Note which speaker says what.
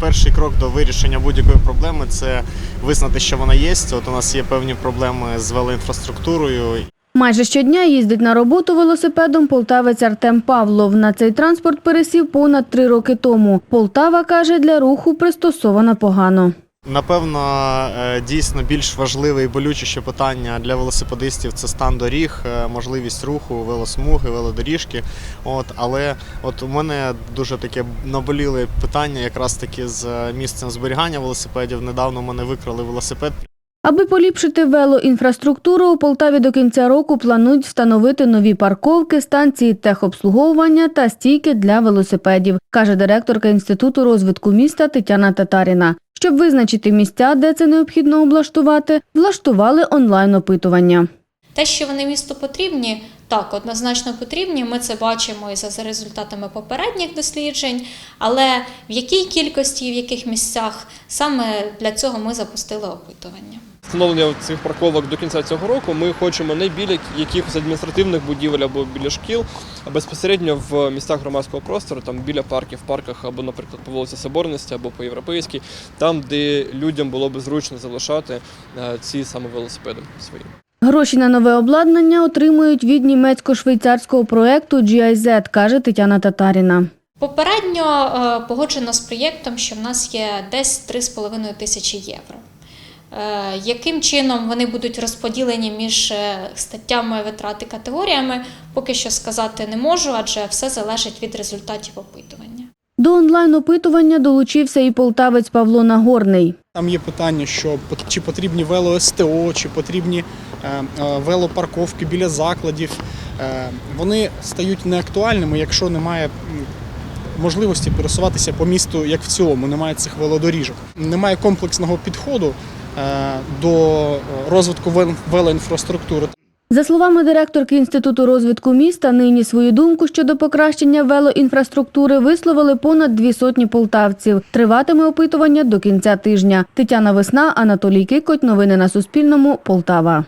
Speaker 1: перший крок до вирішення будь-якої проблеми це визнати, що вона є. От у нас є певні проблеми з велоінфраструктурою.
Speaker 2: Майже щодня їздить на роботу велосипедом полтавець Артем Павлов. На цей транспорт пересів понад три роки тому. Полтава, каже, для руху пристосована погано.
Speaker 1: Напевно, е, дійсно більш важливе і болючіше питання для велосипедистів це стан доріг, е, можливість руху, велосмуги, велодоріжки. От, але от у мене дуже таке наболіле питання, якраз таки з е, місцем зберігання велосипедів. Недавно мене викрали велосипед.
Speaker 2: Аби поліпшити велоінфраструктуру, у Полтаві до кінця року планують встановити нові парковки, станції техобслуговування та стійки для велосипедів, каже директорка Інституту розвитку міста Тетяна Татаріна. Щоб визначити місця, де це необхідно облаштувати, влаштували онлайн-опитування.
Speaker 3: Те, що вони місту потрібні, так, однозначно потрібні. Ми це бачимо і за, результатами попередніх досліджень. Але в якій кількості, і в яких місцях саме для цього ми запустили опитування.
Speaker 4: Встановлення цих парковок до кінця цього року ми хочемо не біля якихось адміністративних будівель або біля шкіл, а безпосередньо в містах громадського простору, там біля парків, парках або, наприклад, по вулиці Соборності або по європейській, там, де людям було б зручно залишати е, ці саме велосипеди свої.
Speaker 2: Гроші на нове обладнання отримують від німецько-швейцарського проекту GIZ, каже Тетяна Татаріна.
Speaker 3: Попередньо е, погоджено з проєктом, що в нас є десь 3,5 тисячі євро. Е, Яким чином вони будуть розподілені між е, статтями витрат і категоріями, поки що сказати не можу, адже все залежить від результатів опитування.
Speaker 2: До онлайн-опитування долучився і полтавець Павло Нагорний.
Speaker 5: Там є питання, що чи потрібні вело-СТО, чи потрібні е, велопарковки біля закладів. Вони стають неактуальними, якщо немає можливості пересуватися по місту як в цілому, немає цих велодоріжок. Немає комплексного підходу до розвитку вел- велоінфраструктури.
Speaker 2: За словами директорки Інституту розвитку міста, нині свою думку щодо покращення велоінфраструктури висловили понад дві сотні полтавців. Триватиме опитування до кінця тижня. Тетяна Весна, Анатолій Кикоть. Новини на Суспільному. Полтава.